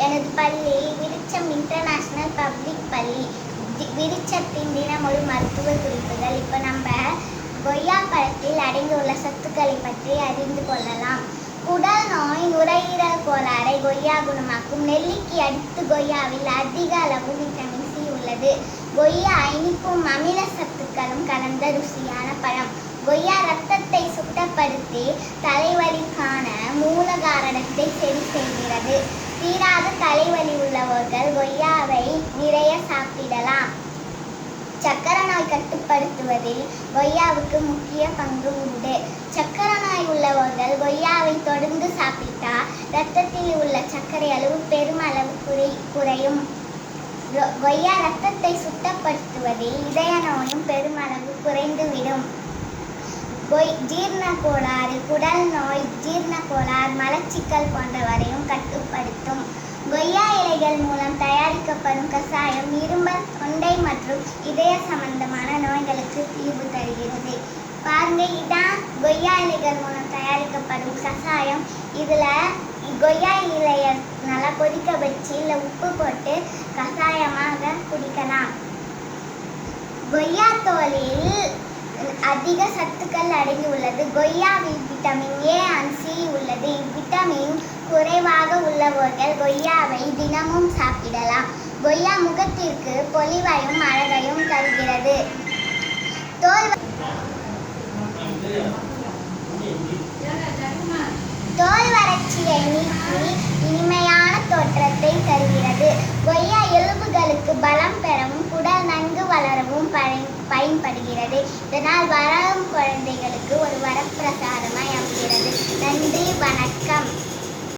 எனது பள்ளி விருச்சம் international public பள்ளி. தி- விருச்சத்தின் தினமொரு மருத்துவ குறிப்புகள். இப்போ நம்ம கொய்யா பழத்தில் அடங்கியுள்ள சத்துக்களை பற்றி அறிந்து கொள்ளலாம். குடல் நோய் நுரையீரல் கோளாறை கொய்யா குணமாக்கும். நெல்லிக்கு அடுத்து கொய்யாவில் அதிக அளவு விட்டமின் சி உள்ளது. கொய்யா இனிப்பும் அமில சத்துக்களும் கலந்த ருசியான பழம். கொய்யா ரத்தத்தை சுத்தப்படுத்தி தலைவலிக்கான மூல காரணத்தை சரி செய்கிறது. தீராத தலைவலி உள்ளவர்கள் கொய்யாவை நிறைய சாப்பிடலாம். சக்கரை நோய் கட்டுப்படுத்துவதில் கொய்யாவுக்கு முக்கிய பங்கு உண்டு. சக்கரை நோய் உள்ளவர்கள் கொய்யாவை தொடர்ந்து சாப்பிட்டால் இரத்தத்தில் உள்ள சர்க்கரை அளவு பெருமளவு குறை குறையும். கொய்யா ரத்தத்தை சுத்தப்படுத்துவதில் இதய நோயும் பெருமளவு குறைந்துவிடும் கொய் ஜீரண கோளாறு குடல் நோய் ஜீரண கோளாறு மலச்சிக்கல் போன்றவரையும் கட்டுப்படுத்தும் தயாரிக்கப்படும் கசாயம் இருமல் தொண்டை மற்றும் இதய சம்பந்தமான நோய்களுக்கு தீர்வு தருகிறது. பாருங்க இதான் கொய்யா இலைகள் மூலம் தயாரிக்கப்படும் கசாயம். இதில் கொய்யா இலையை நல்லா கொதிக்க வச்சு இல்லை உப்பு போட்டு கசாயமாக குடிக்கலாம். கொய்யா தோலில் அதிக சத்துக்கள் அடங்கி உள்ளது. கொய்யாவில் விட்டமின் ஏ அண்ட் சி உள்ளது. இவ்விட்டமின் குறைவாக உள்ளவர்கள் கொய்யாவை தினம் சாப்பிடலாம் கொய்யா முகத்திற்கு பொலிவையும் அழகையும் தருகிறது. தோல் தோல் வறட்சியை நீக்கி இனிமையான தோற்றத்தை தருகிறது. கொய்யா எலும்புகளுக்கு பலம் பெறவும் குடல் நன்கு வளரவும் பயன் பயன்படுகிறது. இதனால் வளரும் குழந்தைகளுக்கு ஒரு வரப்பிரசாதமாய் அமைகிறது. நன்றி வணக்கம்.